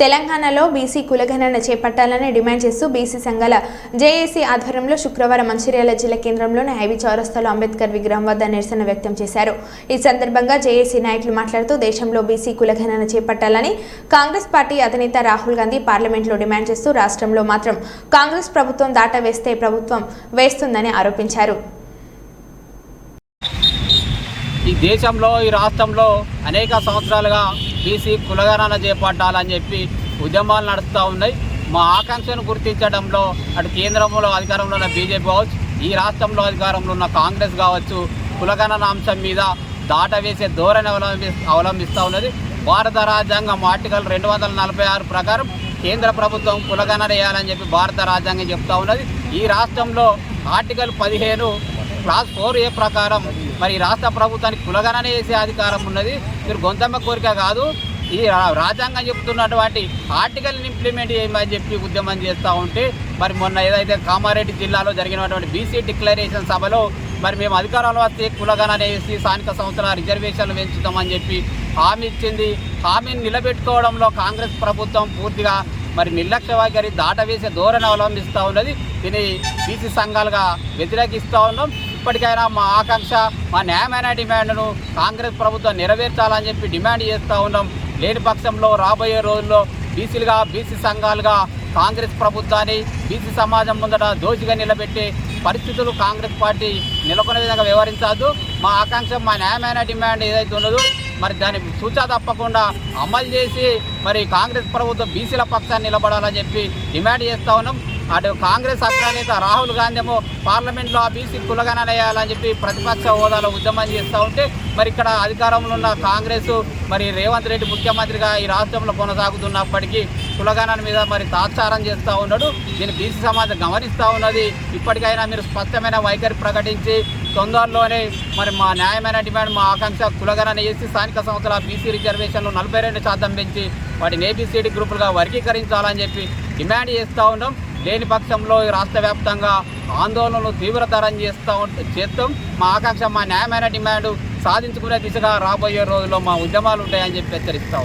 తెలంగాణలో బీసీ కులగణన చేపట్టాలని డిమాండ్ చేస్తూ బీసీ సంఘాల జేఏసీ ఆధ్వర్యంలో శుక్రవారం మంచిర్యాల జిల్లా కేంద్రంలోని హైవీ చౌరస్తాలో అంబేద్కర్ విగ్రహం వద్ద నిరసన వ్యక్తం చేశారు. ఈ సందర్భంగా జేఏసీ నాయకులు మాట్లాడుతూ దేశంలో బీసీ కులగణన చేపట్టాలని కాంగ్రెస్ పార్టీ అధినేత రాహుల్ గాంధీ పార్లమెంట్లో డిమాండ్ చేస్తూ రాష్ట్రంలో మాత్రం కాంగ్రెస్ ప్రభుత్వం దాట వేస్తే ప్రభుత్వం వేస్తుందని ఆరోపించారు. ఈ దేశంలో ఈ రాష్ట్రంలో అనేక సంవత్సరాలుగా బీసీ కులగణన చేపట్టాలని చెప్పి ఉద్యమాలు నడుస్తూ ఉన్నాయి. మా ఆకాంక్షను గుర్తించడంలో అటు కేంద్రంలో అధికారంలో ఉన్న బీజేపీ కావచ్చు ఈ రాష్ట్రంలో అధికారంలో ఉన్న కాంగ్రెస్ కావచ్చు కులగణన అంశం మీద దాట వేసే ధోరణి అవలంబి అవలంబిస్తూ ఉన్నది. భారత రాజ్యాంగం ఆర్టికల్ రెండు వందల నలభై ఆరు ప్రకారం కేంద్ర ప్రభుత్వం కులగణన వేయాలని చెప్పి భారత రాజ్యాంగం చెప్తా ఉన్నది. ఈ రాష్ట్రంలో ఆర్టికల్ పదిహేను క్లాస్ ఫోర్ ఏ ప్రకారం మరి రాష్ట్ర ప్రభుత్వానికి కులగణన వేసే అధికారం ఉన్నది. మీరు గొంతమ్మ కోరిక కాదు. ఈ రాజ్యాంగం చెప్తున్నటువంటి ఆర్టికల్ని ఇంప్లిమెంట్ చేయమని చెప్పి ఉద్యమం చేస్తూ ఉంటే మరి మొన్న ఏదైతే కామారెడ్డి జిల్లాలో జరిగినటువంటి బీసీ డిక్లరేషన్ సభలో మరి మేము అధికారంలో వస్తే కులగణన వేసి స్థానిక సంస్థల రిజర్వేషన్లు పెంచుతామని చెప్పి హామీ ఇచ్చింది. హామీని నిలబెట్టుకోవడంలో కాంగ్రెస్ ప్రభుత్వం పూర్తిగా మరి నిర్లక్ష్య వైఖరి దాటవేసే ధోరణి అవలంబిస్తూ ఉన్నది. దీన్ని బీసీ సంఘాలుగా వ్యతిరేకిస్తూ ఉన్నాం. ఇప్పటికైనా మా ఆకాంక్ష మా న్యాయమైన డిమాండ్ను కాంగ్రెస్ ప్రభుత్వం నెరవేర్చాలని చెప్పి డిమాండ్ చేస్తూ ఉన్నాం. లేని పక్షంలో రాబోయే రోజుల్లో బీసీలుగా బీసీ సంఘాలుగా కాంగ్రెస్ ప్రభుత్వాన్ని బీసీ సమాజం ముందట దోషిగా నిలబెట్టే పరిస్థితులు కాంగ్రెస్ పార్టీ నెలకొనే విధంగా వ్యవహరించద్దు మా ఆకాంక్ష మా న్యాయమైన డిమాండ్ ఏదైతే ఉన్నదో మరి దాన్ని సూచన తప్పకుండా అమలు చేసి మరి కాంగ్రెస్ ప్రభుత్వం బీసీల పక్షాన్ని నిలబడాలని చెప్పి డిమాండ్ చేస్తూ ఉన్నాం. అటు కాంగ్రెస్ అగ్రనేత రాహుల్ గాంధీ ఏమో పార్లమెంట్లో ఆ బీసీ కులగనలేయాలని చెప్పి ప్రతిపక్ష హోదాలో ఉద్యమం చేస్తూ ఉంటే మరి ఇక్కడ అధికారంలో ఉన్న కాంగ్రెస్ మరి రేవంత్ రెడ్డి ముఖ్యమంత్రిగా ఈ రాష్ట్రంలో కొనసాగుతున్నప్పటికీ కులగణన మీద మరి తాత్సారం చేస్తూ ఉన్నాడు. దీన్ని బీసీ సమాజం గమనిస్తూ ఉన్నది. ఇప్పటికైనా మీరు స్పష్టమైన వైఖరి ప్రకటించి తొందరలోనే మరి మా న్యాయమైన డిమాండ్ మా ఆకాంక్ష కులగణన చేసి స్థానిక సంస్థల బీసీ రిజర్వేషన్లు నలభై రెండు శాతం పెంచి వాటిని ఏబీసీడీ గ్రూపులుగా వర్గీకరించాలని చెప్పి డిమాండ్ చేస్తూ ఉన్నాం. లేని పక్షంలో ఈ రాష్ట్ర వ్యాప్తంగా ఆందోళనలు తీవ్రతరం చేస్తూ చేస్తాం మా ఆకాంక్ష మా న్యాయమైన డిమాండ్ సాధించుకునే దిశగా రాబోయే రోజుల్లో మా ఉద్యమాలు ఉంటాయని చెప్పి హెచ్చరిస్తూ